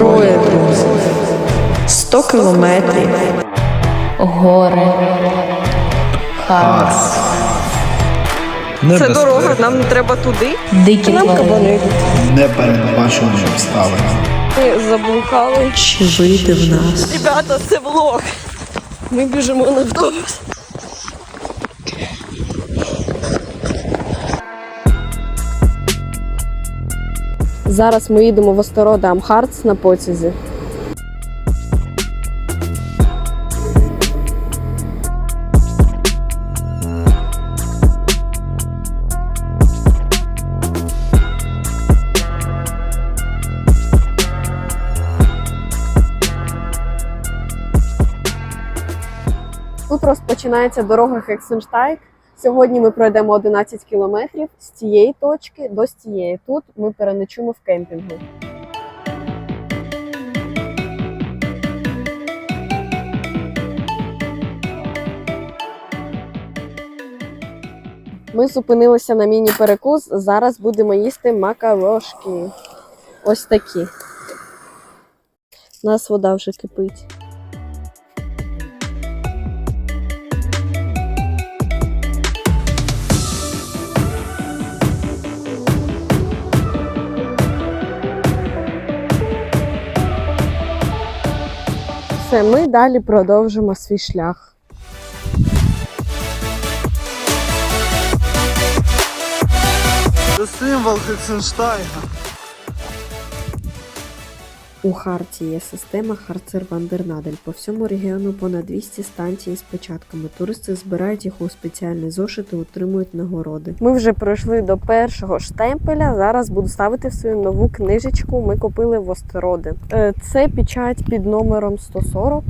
Троє, друзі. 100 кілометрів. Гори. Хаос. Це дорога, нам не треба туди. Дикі Нам кабани. непередбачувані обставини. Ми заблукали. Чи вийде в нас? Ребята, це влог. Ми біжимо на автобус. Зараз ми їдемо в Остерода Амхарц на потязі. Тут розпочинається дорога Хексенштайк. Сьогодні ми пройдемо 11 кілометрів з цієї точки до з цієї. Тут ми переночуємо в кемпінгу. Ми зупинилися на міні-перекус. Зараз будемо їсти макарошки. Ось такі. У нас вода вже кипить. Все, ми далі продовжимо свій шлях. Це символ Хексенштайна. У Харті є система Харцер Вандернадель. По всьому регіону понад 200 станцій з початками. Туристи збирають їх у спеціальні зошити, отримують нагороди. Ми вже пройшли до першого штемпеля. Зараз буду ставити свою нову книжечку. Ми купили в Остероди. Е, Це печать під номером 140.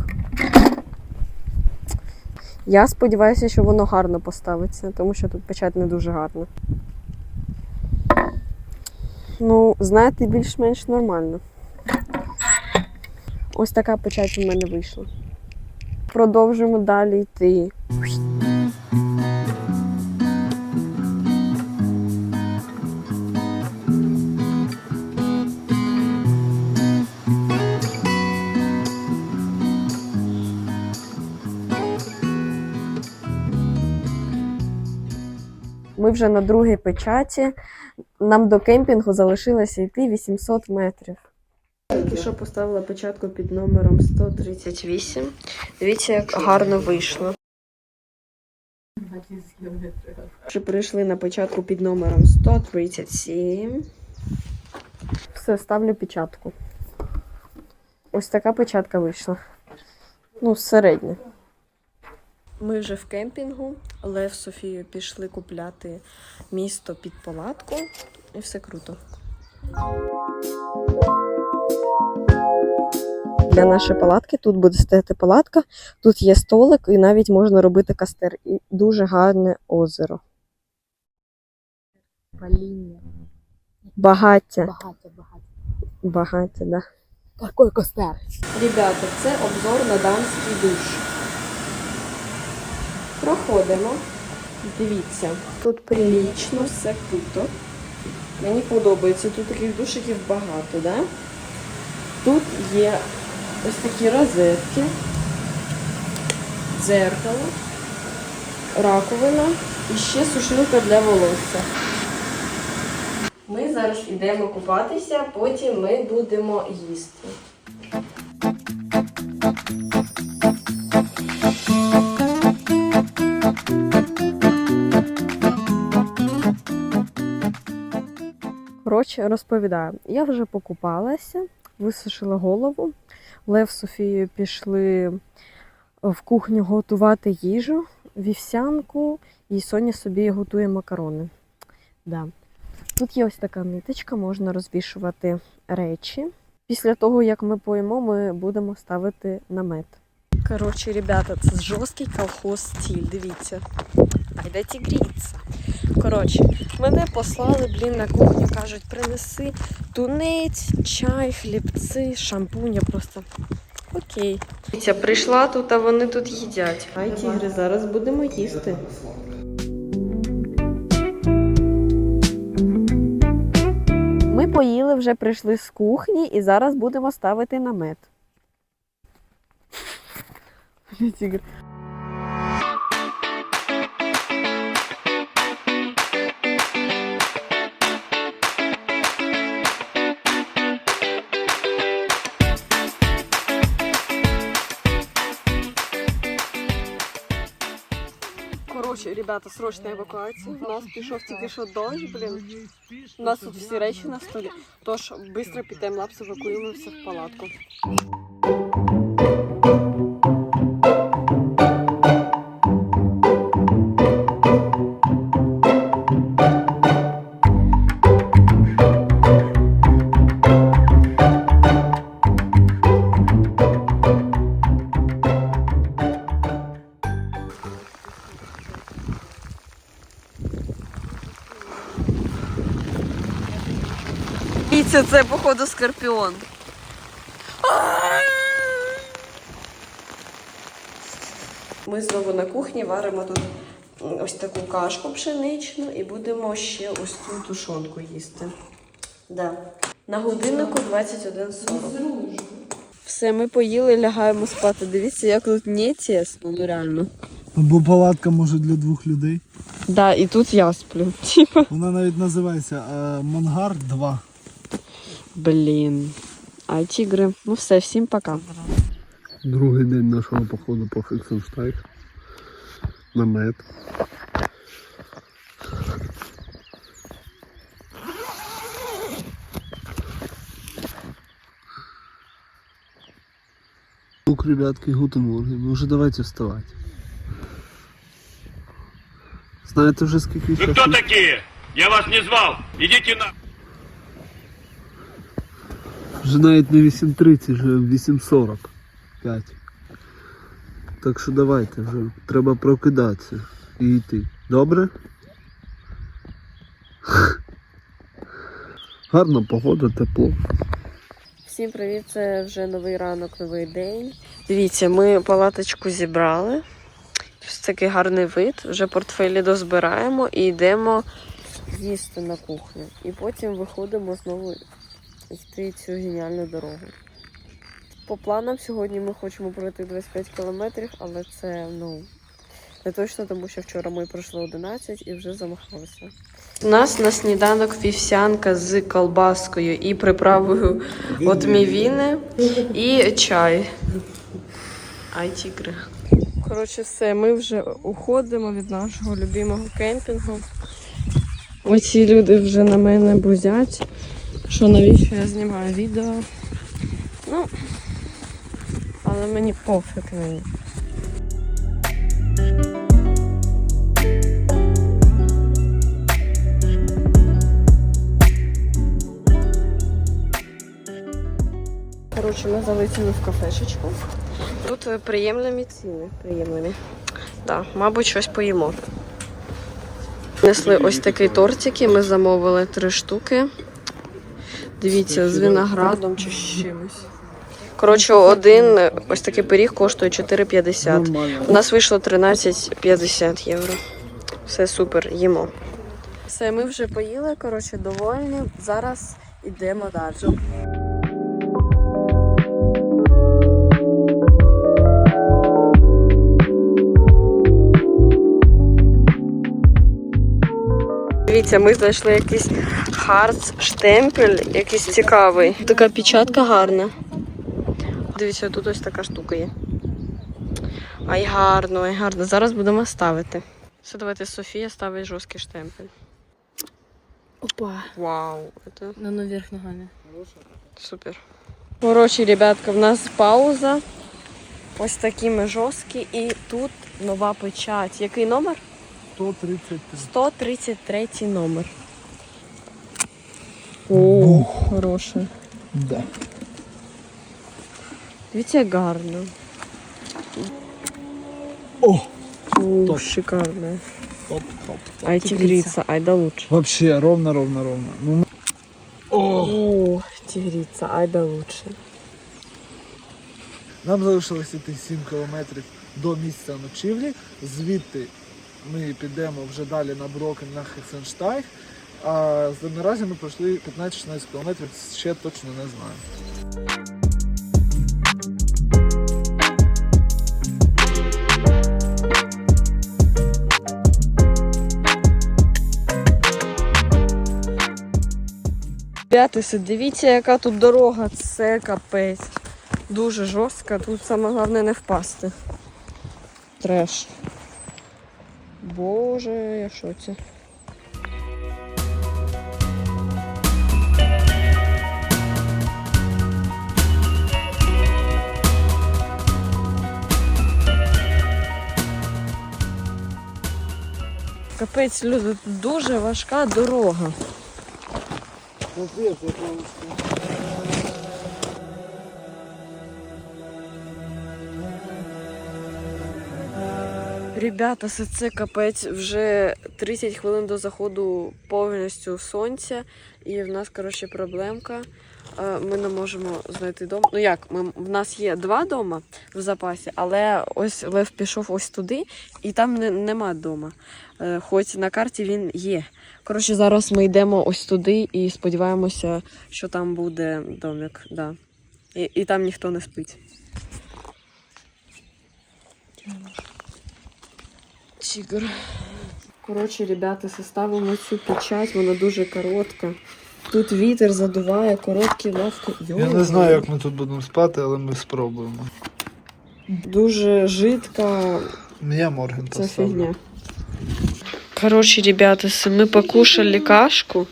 Я сподіваюся, що воно гарно поставиться, тому що тут печать не дуже гарна. Ну, знаєте, більш-менш нормально. Ось така печать у мене вийшла. Продовжуємо далі йти. Ми вже на другій печаті. Нам до кемпінгу залишилося йти 800 метрів. Тільки що поставила початку під номером 138. Дивіться, як гарно вийшло. Вже прийшли на початку під номером 137. Все, ставлю печатку. Ось така печатка вийшла. Ну, середня. Ми вже в кемпінгу. Лев з Софією пішли купляти місто під палатку. І все круто. Для нашої палатки тут буде стояти палатка, тут є столик і навіть можна робити кастер. І дуже гарне озеро. Паління. Багаття. Багаття, багаття. Багаття, да. Такий костер. Ребята, це обзор на дамський душ. Проходимо. Дивіться, тут прилічно, все круто. Мені подобається, тут таких душиків багато, да? Тут є ось такі розетки, дзеркало, раковина і ще сушилка для волосся. Ми зараз йдемо купатися, потім ми будемо їсти. Коротше, розповідаю. Я вже покупалася, висушила голову. Лев з Софією пішли в кухню готувати їжу, вівсянку, і Соня собі готує макарони. Да. Тут є ось така ниточка, можна розвішувати речі. Після того, як ми поїмо, ми будемо ставити намет. Коротше, ребята, це жорсткий колхоз стиль, дивіться. А йдете гріться. Коротше, мене послали, блін, на кухню, кажуть, принеси тунець, чай, хлібці, шампунь. Я просто окей. Дивіться, прийшла тут, а вони тут їдять. Ай, тігри, зараз будемо їсти. Ми поїли, вже прийшли з кухні і зараз будемо ставити намет. Тігр. Ребята, срочна евакуація. У нас пішов тільки що дощ, блін. У нас тут всі речі на столі. Тож швидко під таймлапс евакуюємося в палатку. І це, це походу скорпіон. Ми знову на кухні варимо тут ось таку кашку пшеничну і будемо ще ось цю тушонку їсти. Да. На годиннику 21.40. Все, ми поїли, лягаємо спати. Дивіться, як тут не тісно, ну реально. Бо палатка може для двох людей. Да, і тут я сплю. Вона навіть називається е, Монгар 2. Блін. А тігри. Ну все, всім пока. Другий день нашого походу по Хексенштайх. Намет. Ук, ребятки, гутен морген. Ну уже давайте вставать. Знаєте вже скільки Вы часу? кто такие? Я вас не звал. Идите на... Вже навіть не 8.30, вже 8.45. Так що давайте вже. Треба прокидатися і йти. Добре? Гарна погода, тепло. Всім привіт! Це вже новий ранок, новий день. Дивіться, ми палаточку зібрали. Ось такий гарний вид. Вже портфелі дозбираємо і йдемо їсти на кухню. І потім виходимо знову йти цю геніальну дорогу. По планам сьогодні ми хочемо пройти 25 кілометрів, але це ну не точно, тому що вчора ми пройшли 11 і вже замахалися. У нас на сніданок вівсянка з колбаскою і приправою от мівіни і чай. Ай, тігри. Коротше, все, ми вже уходимо від нашого любимого кемпінгу. Оці люди вже на мене бузять. Що навіщо я знімаю відео? Ну, але мені пофіг на них. Коротше, ми залетіли в кафешечку. Тут е, приємні ціни. Приємні. Да, мабуть, щось поїмо. Несли ось такий тортик, і ми замовили три штуки. Дивіться, з виноградом чи з чимось. Коротше, один ось такий пиріг коштує 4,50. У нас вийшло 13,50 євро. Все супер, їмо. Все, ми вже поїли, коротше, довольні. Зараз йдемо далі. Дивіться, ми знайшли якийсь харц штемпель, якийсь цікавий. Така печатка гарна. Дивіться, тут ось така штука є. Ай гарно, ай гарно. Зараз будемо ставити. Все, давайте Софія ставить жорсткий штемпель. Опа. Вау, це Ну, ну, вверх ногами. супер. Коротше, ребятка, в нас пауза. Ось такі ми жорсткі. І тут нова печать. Який номер? 133. 133 номер. О, хороше. Да. Дивіться, як гарно. О, О, Топ. шикарно. топ, топ. Ай, тигрица, ай да лучше. Вообще, ровно, ровно, ровно. Ну, о, О, тигрица, ай да лучше. нам залишилось йти 7 кілометрів до місця ночівлі. Звідти ми підемо вже далі на Брокен на Хексенштайх. А наразі ми пройшли 15-16 кілометрів, ще точно не знаю. П'ятиси, дивіться, яка тут дорога, це капець. Дуже жорстка, тут саме головне не впасти. Треш. Боже, я в шоці. Капець, люди, дуже важка дорога. Ребята, це, капець вже 30 хвилин до заходу повністю сонця, і в нас, коротше, проблемка. Е, Ми не можемо знайти дом. Ну як, ми, в нас є два дома в запасі, але ось Лев пішов ось туди, і там не, нема дома. Е, Хоч на карті він є. Коротше, зараз ми йдемо ось туди і сподіваємося, що там буде домик. Да. І, і там ніхто не спить. Тігр. Коротше, ребята, составимо цю печать, вона дуже коротка. Тут вітер задуває, короткі лавки. Я не знаю, як ми тут будемо спати, але ми спробуємо. Дуже жидка Я Морген поставлю. фігня. Коротше, ребята, ми покушали кашку.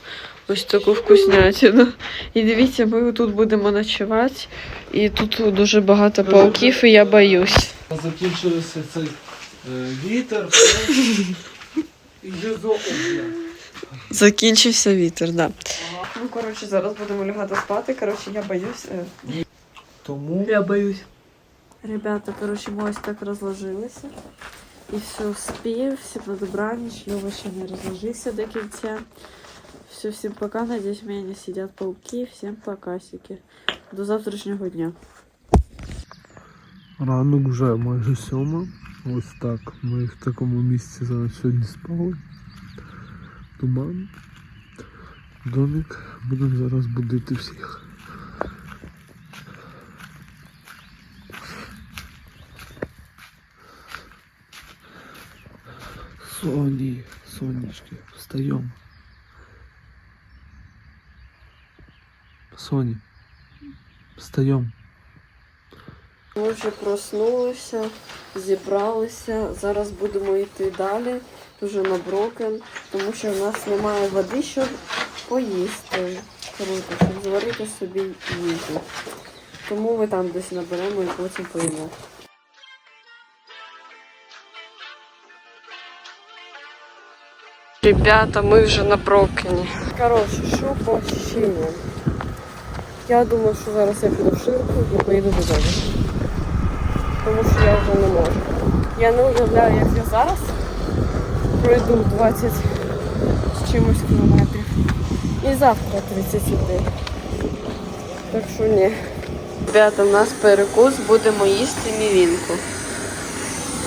Ось таку вкуснятину. І дивіться, ми тут будемо ночувати. І тут дуже багато пауків, і я боюсь. Закінчився цей е, вітер. Іди до Закінчився вітер, да. Ну, коротше, зараз будемо лягати спати. Коротше, я боюсь. е, Тому Я боюсь. Ребята, короче, мы ось так разложилися. І все, спів, всім на добраніч, Льова ще не розложився до кінця. Все, всім пока, надіюсь, в мене не сидять пауки, всім покасики. До завтрашнього дня. ранок вже майже сьома. Ось так. Ми в такому місці зараз сьогодні спали. Туман. Домик. Будемо зараз будити всіх. Соні, сонечки, встаємо. Соні, встаємо. Ми вже проснулися, зібралися. Зараз будемо йти далі, дуже на Брокен, тому що в нас немає води, щоб поїсти. Круто, щоб зварити собі їжу. Тому ми там десь наберемо і потім поїмо. Ребята, ми вже на Брокені. Коротше, що по ощущениям? Я думаю, що зараз я піду в ширку і поїду додому. Тому що я вже не можу. Я не уявляю, як я зараз пройду 20 з чимось кілометрів. І завтра 30 людей. Так що ні. Ребята, у нас перекус, будемо їсти мівінку.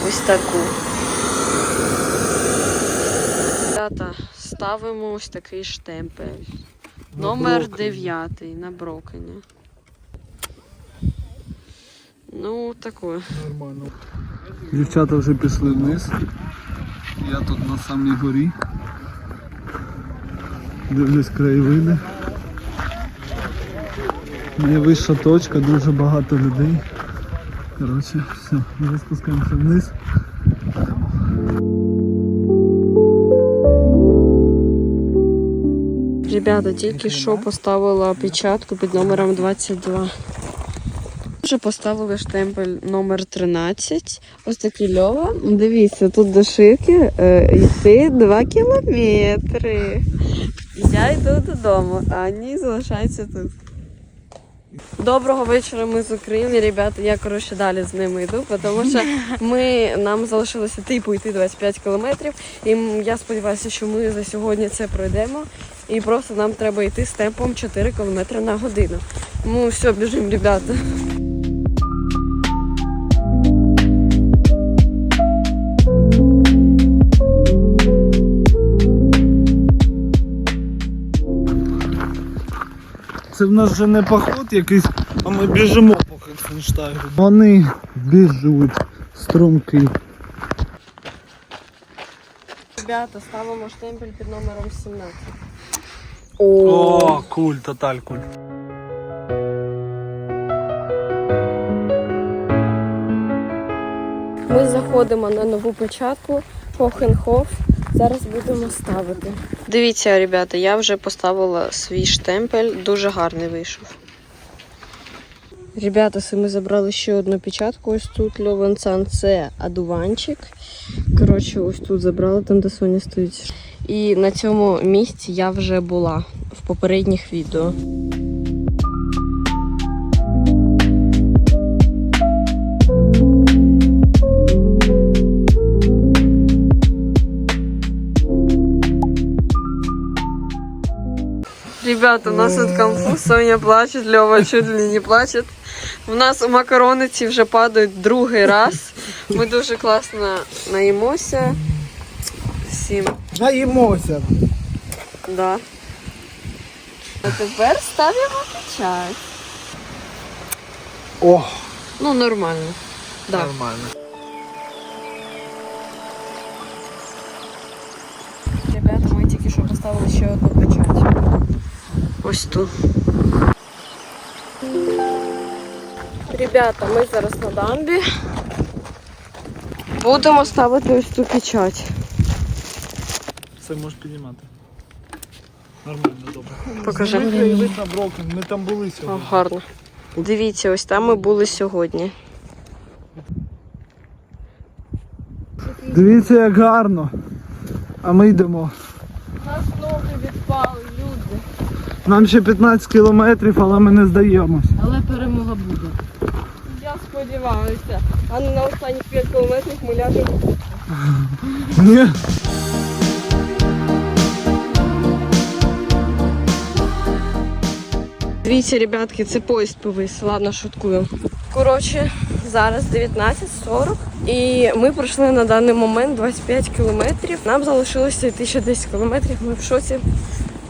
Ось таку. Ребята, ставимо ось такий штемпель. Номер 9 на Брокені. Ну, такое. Нормально. Дівчата вже пішли вниз. Я тут на самій горі. Дивлюсь краєвиди. Найвища точка, дуже багато людей. Коротше, все, ми спускаємося вниз. Ребята, тільки що поставила печатку під номером 22. Вже поставили штемпель номер 13. Ось такий льова. Дивіться, тут до ширки е, йти 2 кілометри. Я йду додому, а Ані залишається тут. Доброго вечора, ми з України, ребята. Я коротше далі з ними йду, тому що ми нам залишилося типу йти 25 кілометрів. І я сподіваюся, що ми за сьогодні це пройдемо. І просто нам треба йти з темпом 4 км на годину. Ну все, біжимо, ребята. це в нас вже не поход якийсь, а ми біжимо по Хекфенштайгу. Вони біжуть струмки. Ребята, ставимо штемпель під номером 17. О, куль, тоталь куль. Ми заходимо на нову початку Хохенхоф. Зараз будемо ставити. Дивіться, ребята, я вже поставила свій штемпель, дуже гарний вийшов. Ребята, ми забрали ще одну печатку. Ось тут Льовенцан, це адуванчик. Коротше, ось тут забрали, там де Соня стоїть. І на цьому місці я вже була в попередніх відео. Ребята, у нас тут конфуз, Соня плачет, Льова чуть ли не плачет. У нас у макарониці вже падають другий раз. Ми дуже класно наїмося. Всім. Наїмося. Да. А тепер ставимо печать. О, Ну, нормально. Да. нормально. Ребята, ми тільки що поставили ще одну печать. Ось тут. Ребята, ми зараз на дамбі. Будемо ставити ось ту печать. Це можеш піднімати. Нормально, добре. Покажи. Ми краєвид на Брокен, ми там були О, сьогодні. гарно. Дивіться, ось там ми були сьогодні. Дивіться, як гарно. А ми йдемо. Нас ноги відпали, люди. Нам ще 15 кілометрів, але ми не здаємось. Але перемога буде. Я сподіваюся. А не на останніх 5 кілометрів ми ляжемо. Ні. Дивіться, ребятки, це поїзд повис. Ладно, шуткую. Коротше, зараз 19.40 і ми пройшли на даний момент 25 кілометрів. Нам залишилося йти ще 10 кілометрів. Ми в шоці,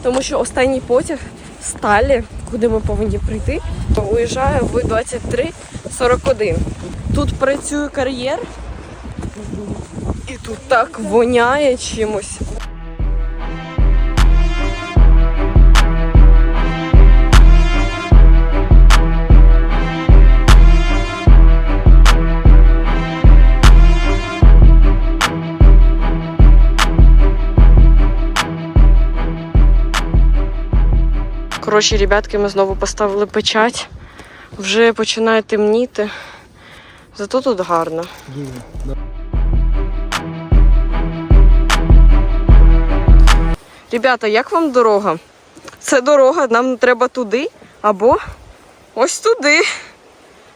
тому що останній потяг з Талі, куди ми повинні прийти, уїжджає в 23.41. Тут працює кар'єр, і тут так воняє чимось. Коротше, ребятки, ми знову поставили печать. Вже починає темніти. Зато тут гарно. Ребята, як вам дорога? Це дорога, нам треба туди або ось туди.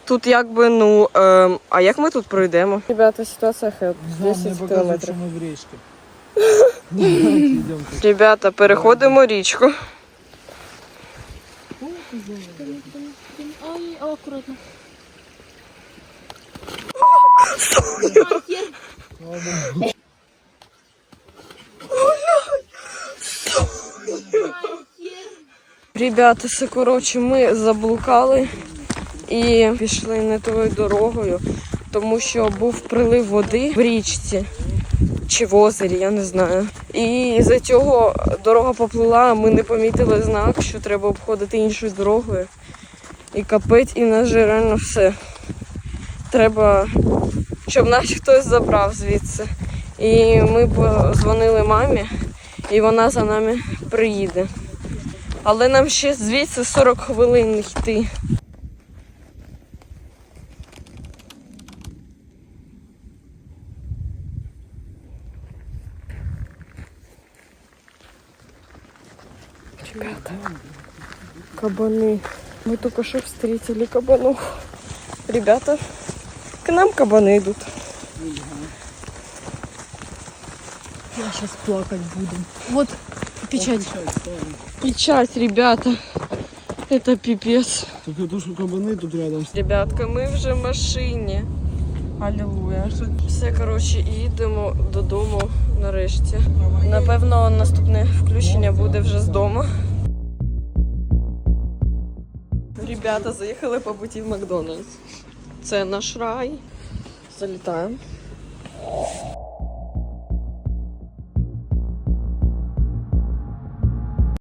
Тут якби, ну, ем, а як ми тут пройдемо? Ребята, ситуація хелп. 10 кілометрів. річці. Ребята, переходимо річку. Ой, акуратно. Ребята, це коротше, ми заблукали і пішли не тою дорогою, тому що був прилив води в річці чи в озері, я не знаю. І за цього дорога поплила, а ми не помітили знак, що треба обходити іншою дорогою. І капець, і нас же реально все. Треба, щоб нас хтось забрав звідси. І ми дзвонили мамі, і вона за нами приїде. Але нам ще звідси 40 хвилин йти. Ребята, кабаны. Мы только что встретили кабанов. Ребята, к нам кабаны идут. Я сейчас плакать буду. Вот печать. Печать, ребята. Это пипец. Тільки то, що кабани тут рядом. Ребятка, ми вже в машині. Алілуя. Все, коротше, і їдемо додому нарешті. Напевно, наступне включення буде вже з дому. Ребята заїхали по путі в Макдональдс. Це наш рай. Залітаємо.